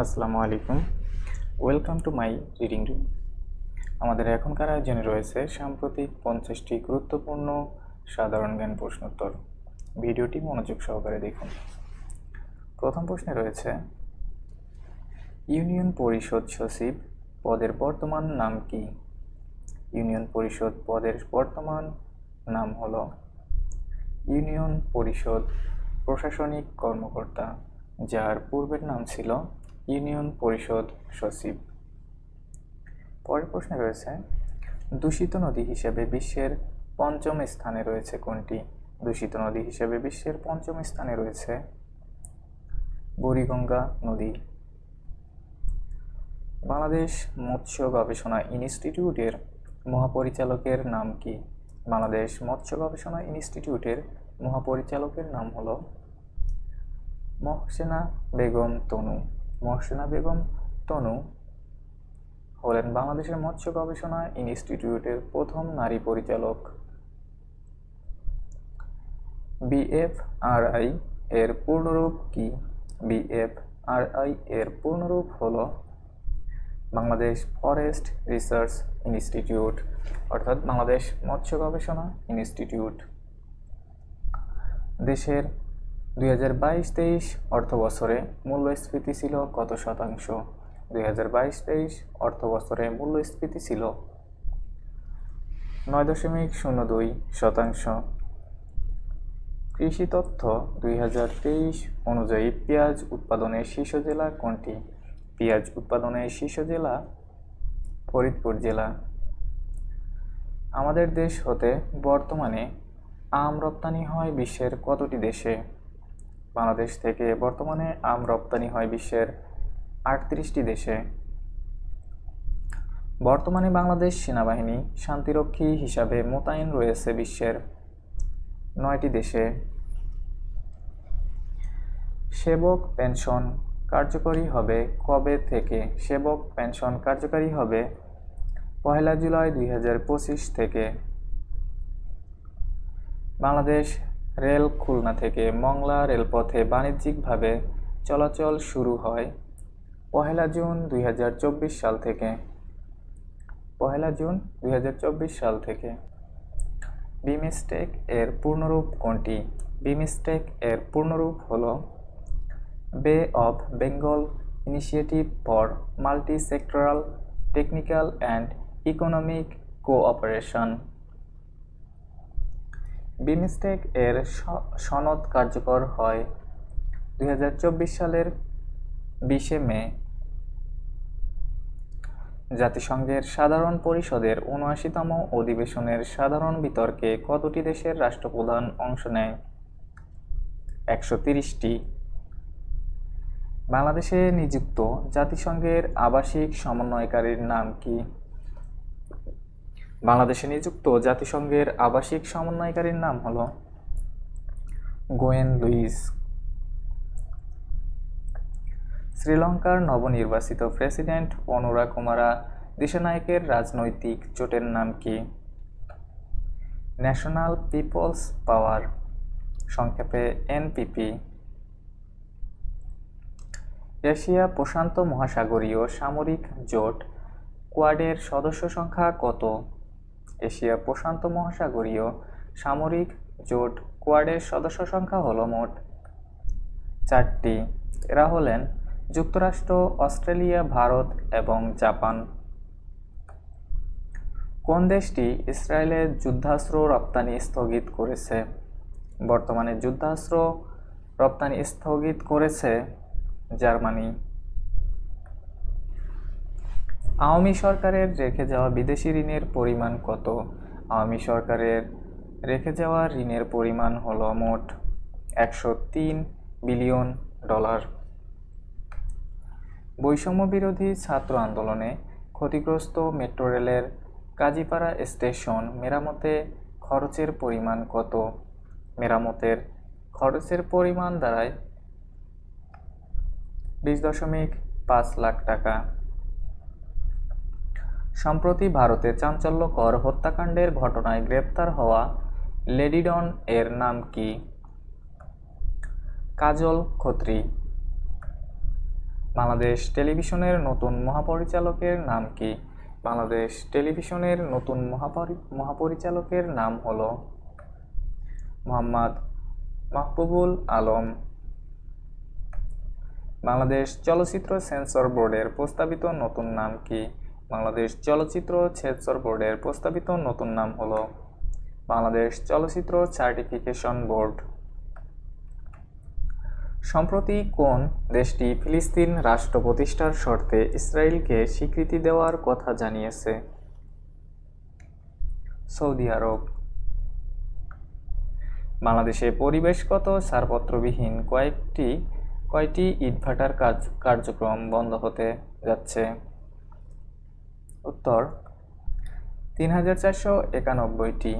আসসালামু আলাইকুম। Welcome to my reading room আমাদের এখনকার আয়োজনে রয়েছে সাম্প্রতিক পঞ্চাশটি গুরুত্বপূর্ণ সাধারণ জ্ঞান প্রশ্নোত্তর ভিডিওটি মনোযোগ সহকারে দেখুন। প্রথম প্রশ্নে রয়েছে, ইউনিয়ন পরিষদ সচিব পদের বর্তমান নাম কি? ইউনিয়ন পরিষদ পদের বর্তমান নাম হল ইউনিয়ন পরিষদ প্রশাসনিক কর্মকর্তা, যার পূর্বের নাম ছিল ইউনিয়ন পরিষদ সচিব। পরের প্রশ্নে রয়েছে, দূষিত নদী হিসেবে বিশ্বের পঞ্চম স্থানে রয়েছে কোনটি? দূষিত নদী হিসেবে বিশ্বের পঞ্চম স্থানে রয়েছে বুড়িগঙ্গা নদী। বাংলাদেশ মৎস্য গবেষণা ইনস্টিটিউটের মহাপরিচালকের নাম কি? বাংলাদেশ মৎস্য গবেষণা ইনস্টিটিউটের মহাপরিচালকের নাম হল মহসেনা বেগম তনু। মহসেনা বেগম তনু হলেন বাংলাদেশের মৎস্য গবেষণা ইনস্টিটিউটের প্রথম নারী পরিচালক। বিএফআরআই এর পূর্ণরূপ কি? বিএফআরআই এর পূর্ণরূপ হল বাংলাদেশ ফরেস্ট রিসার্চ ইনস্টিটিউট, অর্থাৎ বাংলাদেশ মৎস্য গবেষণা ইনস্টিটিউট। দেশের দুই হাজার বাইশ তেইশ অর্থ বছরে মূল্যস্ফীতি ছিল কত শতাংশ? দুই হাজার বাইশ তেইশ অর্থ বছরে মূল্যস্ফীতি ছিল নয় দশমিক শূন্য দুই শতাংশ। কৃষি তথ্য, দুই হাজার তেইশ অনুযায়ী পেঁয়াজ উৎপাদনের শীর্ষ জেলা কোনটি? পেঁয়াজ উৎপাদনের শীর্ষ জেলা ফরিদপুর জেলা। আমাদের দেশ হতে বর্তমানে আম রপ্তানি হয় বিশ্বের কতটি দেশে? বাংলাদেশ থেকে বর্তমানে আম রপ্তানি হয় বিশ্বের আটত্রিশটি দেশে। বর্তমানে বাংলাদেশ সেনাবাহিনী শান্তিরক্ষী হিসাবে মোতায়েন রয়েছে বিশ্বের নয়টি দেশে। সেবক পেনশন কার্যকরী হবে কবে থেকে? সেবক পেনশন কার্যকারী হবে পহেলা জুলাই দুই হাজার পঁচিশ থেকে। বাংলাদেশ রেল খুলনা থেকে মংলা রেলপথে বাণিজ্যিকভাবে চলাচল শুরু হয় পহেলা জুন দুই হাজার চব্বিশ সাল থেকে। পহেলা জুন দুই হাজার চব্বিশ সাল থেকে। বিমিস্টেক এর পূর্ণরূপ কোনটি? বিমিস্টেক এর পূর্ণরূপ হল Bay of Bengal Initiative for Multi Sectoral Technical and Economic Cooperation. BIMSTEC এর সনদ কার্যকর হয় দু হাজার চব্বিশ সালের বিশে মে। জাতিসংঘের সাধারণ পরিষদের উনআশিতম অধিবেশনের সাধারণ বিতর্কে কতটি দেশের রাষ্ট্রপ্রধান অংশ নেয়? একশো তিরিশটি। বাংলাদেশে নিযুক্ত জাতিসংঘের আবাসিক সমন্বয়কারীর নাম কি? বাংলাদেশে নিযুক্ত জাতিসংঘের আবাসিক সমন্বয়কারীর নাম হল গোয়েন লুইস। শ্রীলঙ্কার নবনির্বাচিত প্রেসিডেন্ট অনুরা কুমারা দিশানায়কের রাজনৈতিক জোটের নাম কি? ন্যাশনাল পিপলস পাওয়ার, সংক্ষেপে এনপিপি। এশিয়া প্রশান্ত মহাসাগরীয় সামরিক জোট, কোয়াডের সদস্য সংখ্যা কত? এশিয়া প্রশান্ত মহাসাগরীয় সামরিক জোট কোয়াডের সদস্য সংখ্যা হল মোট চারটি। এরা হলেন যুক্তরাষ্ট্র, অস্ট্রেলিয়া, ভারত এবং জাপান। কোন দেশটি ইসরায়েলের যুদ্ধাস্ত্র রপ্তানি স্থগিত করেছে? বর্তমানে যুদ্ধাস্ত্র রপ্তানি স্থগিত করেছে জার্মানি। আওয়ামী সরকারের রেখে যাওয়া বিদেশি ঋণের পরিমাণ কত? আওয়ামী সরকারের রেখে যাওয়া ঋণের পরিমাণ হল মোট একশো তিন বিলিয়ন ডলার। বৈষম্য বিরোধী ছাত্র আন্দোলনে ক্ষতিগ্রস্ত মেট্রো রেলের কাজীপাড়া স্টেশন মেরামতে খরচের পরিমাণ কত? মেরামতের খরচের পরিমাণ দাঁড়ায় বিশ দশমিক পাঁচ লাখ টাকা। সম্প্রতি ভারতে চাঞ্চল্যকর হত্যাকাণ্ডের ঘটনায় গ্রেপ্তার হওয়া লেডিডন এর নাম কি? কাজল খত্রি। বাংলাদেশ টেলিভিশনের নতুন মহাপরিচালকের নাম কি? বাংলাদেশ টেলিভিশনের নতুন মহাপরি মহাপরিচালকের নাম হল মোহাম্মদ মাহবুবুল আলম। বাংলাদেশ চলচ্চিত্র সেন্সর বোর্ডের প্রস্তাবিত নতুন নাম কি? বাংলাদেশ চলচ্চিত্র সেন্সর বোর্ডের প্রস্তাবিত নতুন নাম হলো বাংলাদেশ চলচ্চিত্র সার্টিফিকেশন বোর্ড। সম্প্রতি কোন দেশটি ফিলিস্তিন রাষ্ট্র প্রতিষ্ঠার শর্তে ইসরায়েলকে স্বীকৃতি দেওয়ার কথা জানিয়েছে? Saudi Arab. বাংলাদেশে পরিবেশগত ছাড়পত্রবিহীন কয়েকটি, কয়টি ইটভাটার কাজ, কার্যক্রম বন্ধ হতে যাচ্ছে। উত্তর, তিন হাজার চারশো একানব্বইটি।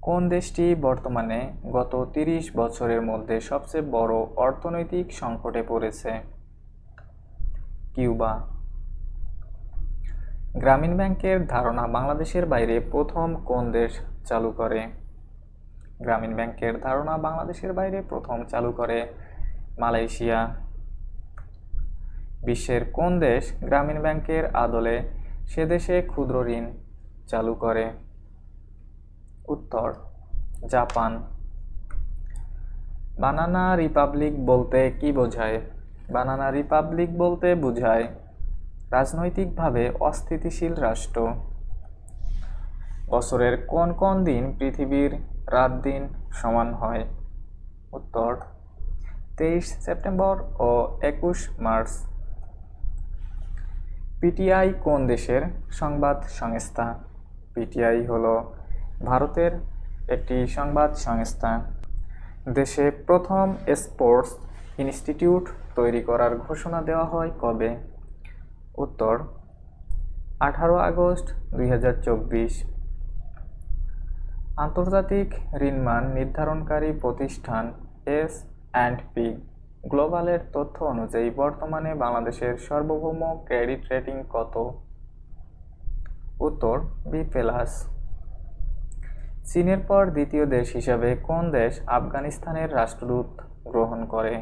কোন দেশটি বর্তমানে গত তিরিশ বছরের মধ্যে সবচেয়ে বড় অর্থনৈতিক সংকটে পড়েছে? কিউবা। গ্রামীণ ব্যাংকের ধারণা বাংলাদেশের বাইরে প্রথম কোন দেশ চালু করে? গ্রামীণ ব্যাংকের ধারণা বাংলাদেশের বাইরে প্রথম চালু করে মালয়েশিয়া। বিশ্বের কোন দেশ গ্রামীণ ব্যাংকের আদলে সে দেশে ক্ষুদ্র ঋণ চালু করে? উত্তর, জাপান। বানানা রিপাবলিক বলতে কি বোঝায়? বানানা রিপাবলিক বলতে বোঝায় রাজনৈতিকভাবে অস্থিতিশীল রাষ্ট্র। বছরের কোন কোন দিন পৃথিবীর রাত দিন সমান হয়? উত্তর, তেইশ সেপ্টেম্বর ও একুশ মার্চ। পিটিআই কোন দেশের সংবাদ সংস্থা? পিটিআই হল ভারতের একটি সংবাদ সংস্থা। দেশে প্রথম স্পোর্টস ইনস্টিটিউট তৈরি করার ঘোষণা দেওয়া হয় কবে? উত্তর, আঠারো আগস্ট দুই হাজার চব্বিশ। আন্তর্জাতিক ঋণমান নির্ধারণকারী প্রতিষ্ঠান এস অ্যান্ড পি। গ্লোবালের তথ্য অনুযায়ী বর্তমানে বাংলাদেশের সার্বভৌম ক্রেডিট রেটিং কত? উত্তর বি প্লাস চীনের পর দ্বিতীয় দেশ হিসাবে কোন দেশ আফগানিস্তানের রাষ্ট্রদূত গ্রহণ করে?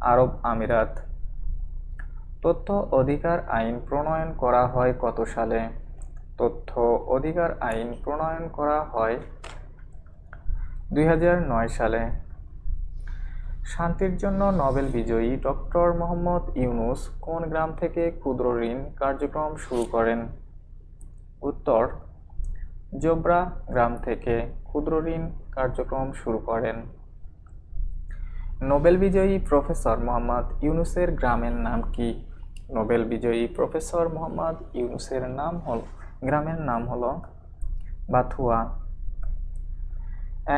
আরব আমিরাত। তথ্য অধিকার আইন প্রণয়ন করা হয় কত সালে? তথ্য অধিকার আইন প্রণয়ন করা হয় দুই হাজার নয় সালে। শান্তির জন্য নোবেল বিজয়ী ডক্টর মোহাম্মদ ইউনুস কোন গ্রাম থেকে ক্ষুদ্র ঋণ কার্যক্রম শুরু করেন? উত্তর, জোবরা গ্রাম থেকে ক্ষুদ্র ঋণ কার্যক্রম শুরু করেন। নোবেল বিজয়ী প্রফেসর মোহাম্মদ ইউনুসের গ্রামের নাম কি? নোবেল বিজয়ী প্রফেসর মোহাম্মদ ইউনুসের নাম হল গ্রামের নাম হল বাথুয়া।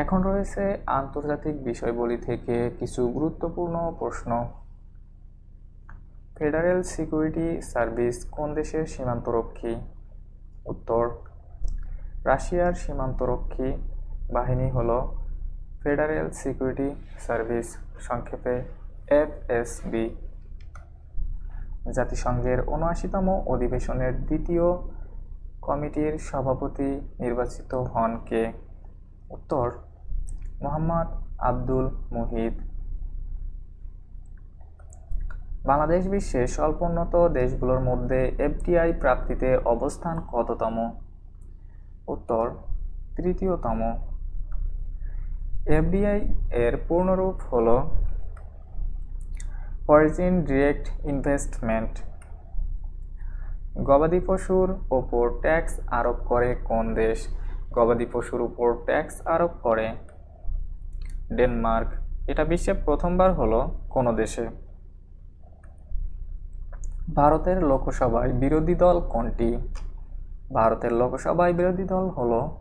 এখন রয়েছে আন্তর্জাতিক বিষয়বলি থেকে কিছু গুরুত্বপূর্ণ প্রশ্ন। ফেডারেল সিকিউরিটি সার্ভিস কোন দেশের সীমান্তরক্ষী? উত্তর, রাশিয়ার সীমান্তরক্ষী বাহিনী হল ফেডারেল সিকিউরিটি সার্ভিস, সংক্ষেপে এফএসবি। জাতিসংঘের উনআশিতম অধিবেশনের দ্বিতীয় কমিটির সভাপতি নির্বাচিত হন কে? উত্তর, মোহাম্মদ আব্দুল মুহিত। বাংলাদেশ বিশ্বের স্বল্পোন্নত দেশগুলোর মধ্যে এফডিআই প্রাপ্তিতে অবস্থান কততম? উত্তর, তৃতীয়তম। এফডিআই এর পূর্ণরূপ হল ফরেন ডিরেক্ট ইনভেস্টমেন্ট। গবাদি পশুর ওপর ট্যাক্স আরোপ করে কোন দেশ? গবাদি পশুর উপর ট্যাক্স আরোপ করে। ডেনমার্ক, এটা বিশ্বে প্রথমবার হলো কোনো দেশে। ভারতের লোকসভায় বিরোধী দল কোনটি? ভারতের লোকসভায় বিরোধী দল হলো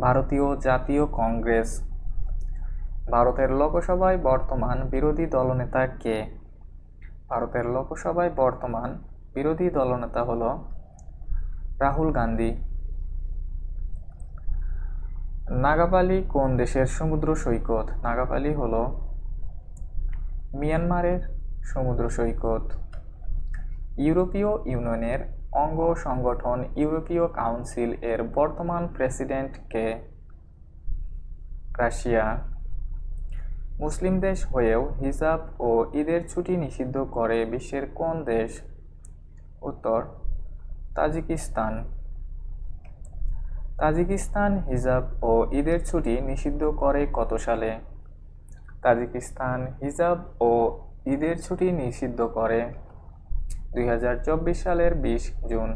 ভারতীয় জাতীয় কংগ্রেস। ভারতের লোকসভায় বর্তমান বিরোধী দলনেতা কে? ভারতের লোকসভায় বর্তমান বিরোধী দলনেতা হল রাহুল গান্ধী। নাগাপালি কোন দেশের সমুদ্র সৈকত? নাগাপালি হল মিয়ানমারের সমুদ্র সৈকত। ইউরোপীয় ইউনিয়নের অঙ্গ সংগঠন ইউরোপীয় কাউন্সিল এর বর্তমান প্রেসিডেন্ট কে? রাশিয়া। মুসলিম দেশ হয়েও হিজাব ও ঈদের ছুটি নিষিদ্ধ করে বিশ্বের কোন দেশ? উত্তর, তাজিকিস্তান। তাজিকিস্তান হিজাব ও ঈদের ছুটি নিষিদ্ধ করে কত সালে? তাজিকিস্তান হিজাব ও ঈদের ছুটি নিষিদ্ধ করে দুই হাজার চব্বিশ সালের বিশ জুন।